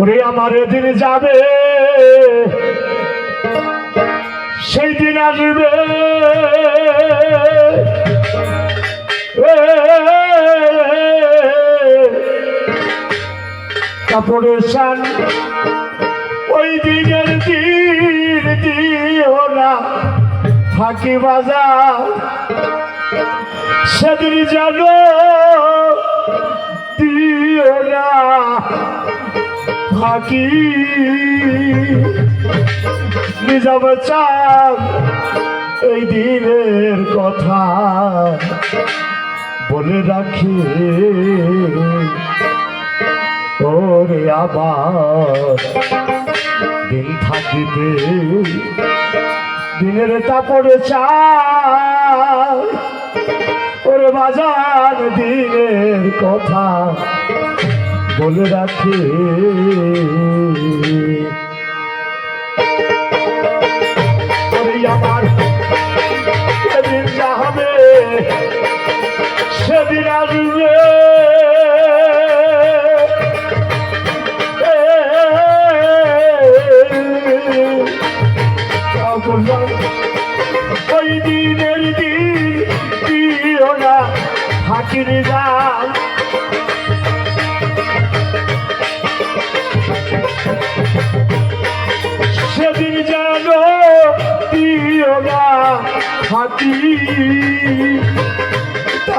ওরে আমার দিন যাবে, সেই দিন আসবে। কাপড়ের সান ওই দিনের দিন দিও না ফাঁকি বাজা সেদিন জানো দিও না। ফাঁকি নিজাম চাঁদ, এই দিনের কথা বলে রাখি। ওরে আবার দিন থাকিতে, দিনের তাপড়ে চা ওরে বাজার দিনের কথা বলে রাখে। সেদিন আসবে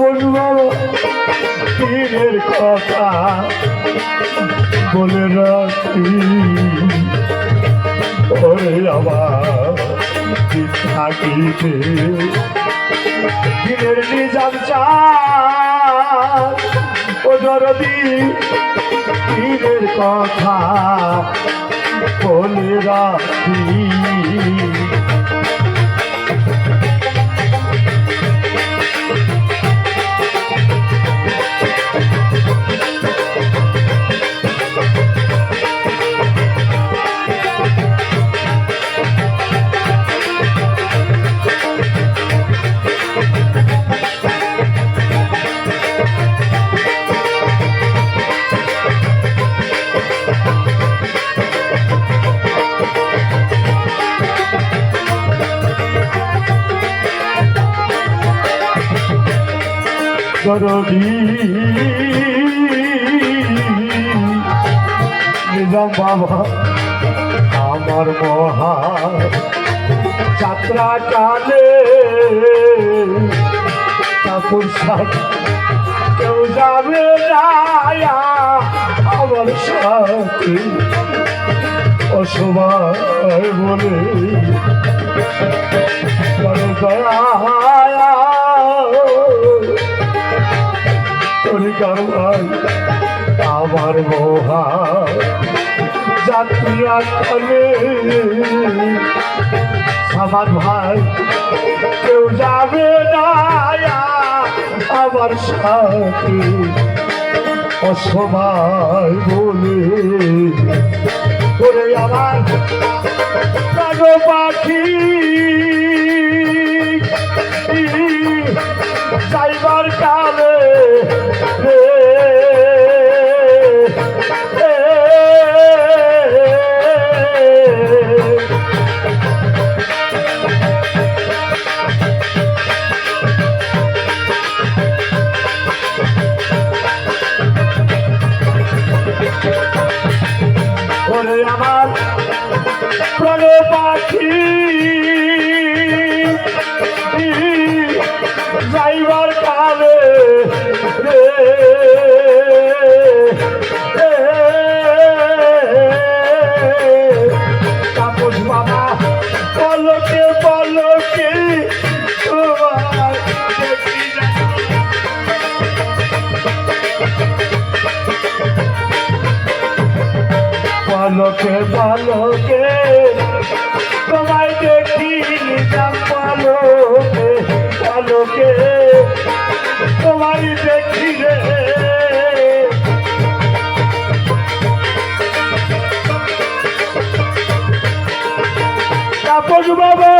বলব দিনের কথা বলে রাখি। ওরে আমার থাকিতে দিনের নিজাম ও দিনের কথা বলে রাখি। দরদি নিজাম বাবা, আমার মহা যাত্রা কালে কাপুর সাথ কেউ যাবে না আমার সাথে। অসবাই বলে দয়া আমার মোহা যাত্রা কালে আমার ভাই, কেউ যাবে না আমার সাথে। অসময় বলে করে আমার পাখি। যাইবার কালে পলকে তোমারই দেখি রে। তাপস বাবা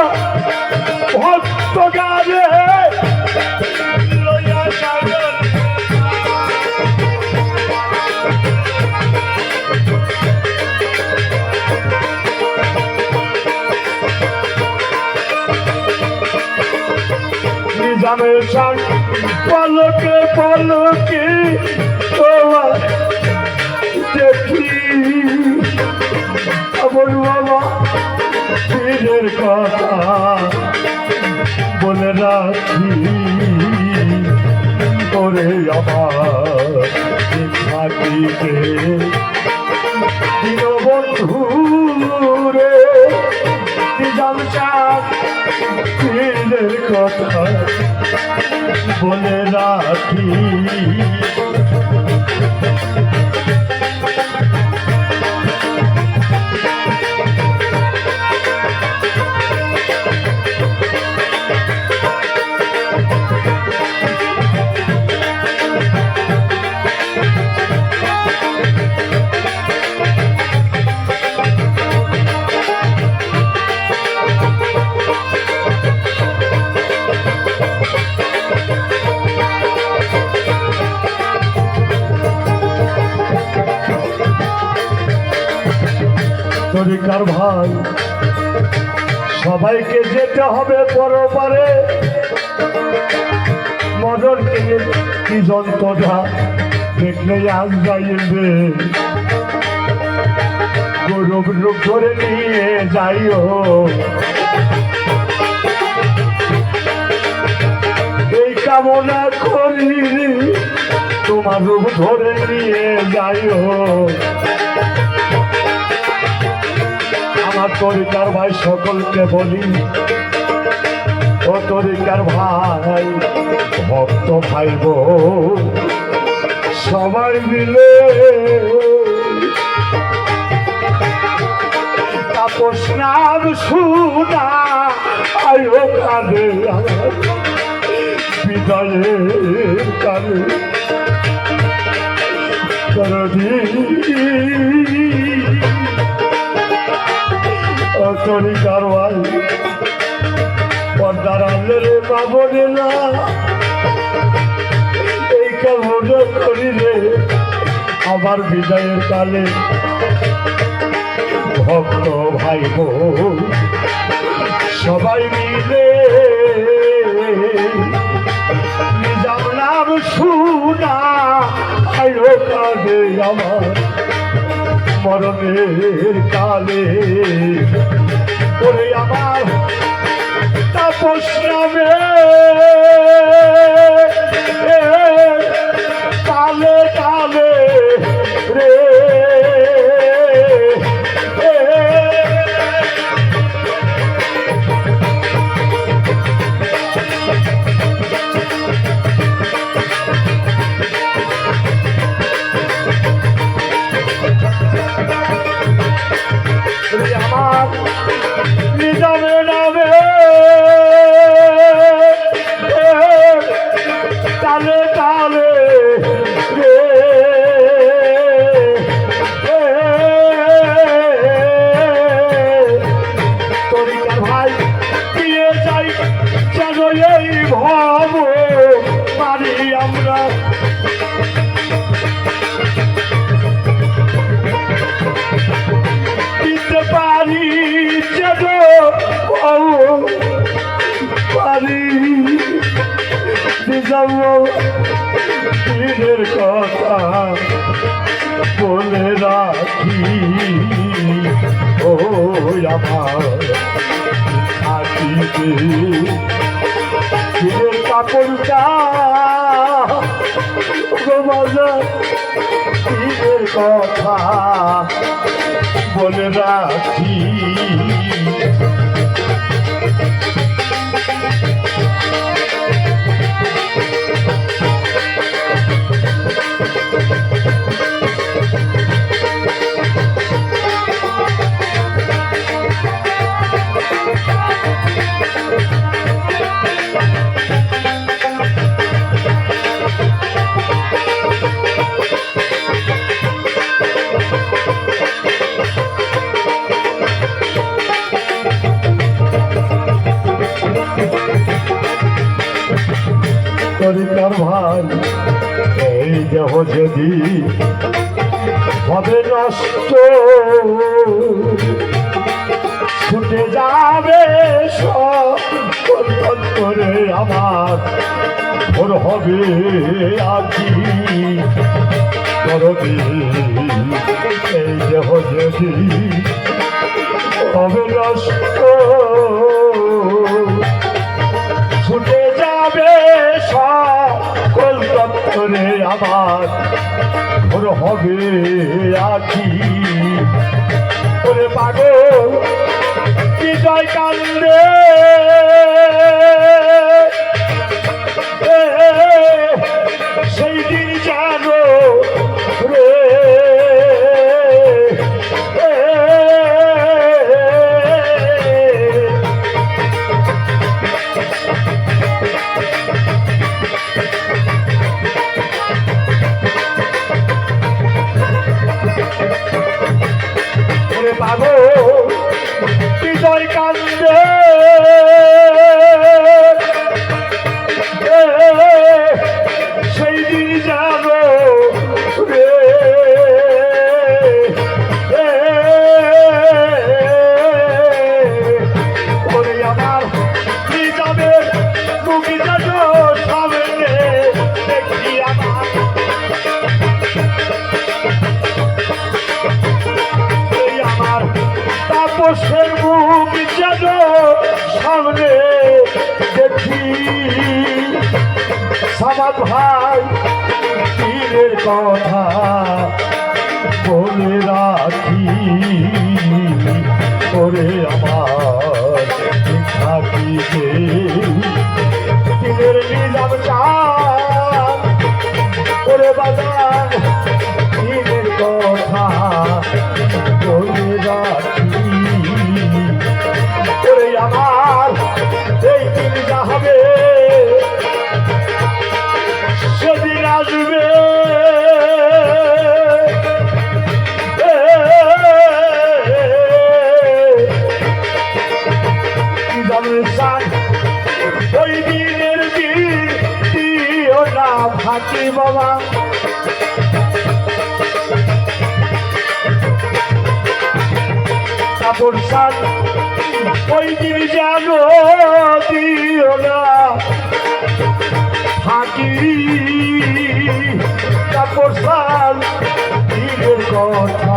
ভক্ত গারে নিজামের সান পলকে পলকে তোমার দেখি। আমার বাবা পীরের কথা বলে রাখি করে আমার থাকিতে বলে রাখি তরিকার ভাই, সবাইকে যেতে হবে পরপারে। মদনকে কি যন্ত্রটা দেখলে আজ যাইবে। গৌরব রূপ ধরে নিয়ে যাইও। এই কামনা করি, তোমার রূপ ধরে নিয়ে যাইও। তরিকার ভাই সকলকে বলি, ও তরিকার ভাই ভক্ত ভাই বোন সবাই মিলে তাপস নাম শুনা আয়ো বিদায়ের কালে করদি অতরি কারওয়াই পর্দার আলেরে পাবনে না। এই কামনা করিলে আমার বিদায়ের কালে ভক্ত ভাই সবাই মিলে নিজাম নাম শুনা কাঁদে আমার। মরণের কালে। ওরে আমার তাপস নামে। পীরের কথা বলে রাখি। ও আমার পীরের কাপড়টা পীরের কথা বলে রাখি। তরিকার ভাই এই দেহ যদি হবে নষ্ট, ছুটে যাবে সকল করে আমার ওর হবে আছি করবি, এই দেহ যদি হবে নষ্ট আমার ভোর হবে আছি ওরে পাগল বিজয় কান্দে বিজয় কান্দে তাপসের মুখ যেন সামনে দেখি। সামাদ ভাই, পীরের কথা বলে রাখি। ওরে আমার থাকিতে পীরের নিজাম চান ওরে বাজার ওই দিনের দিন দিও না ফাঁকি বাবা। কাপড় সাত। ওই দিন যেন দিও না ফাঁকি কাপড় সাল দিনের কথা।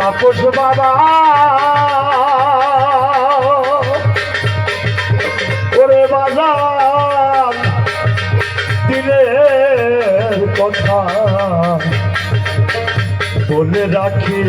তাপস বাবা। ওরে বাজার দিনের কথা বলে রাখি।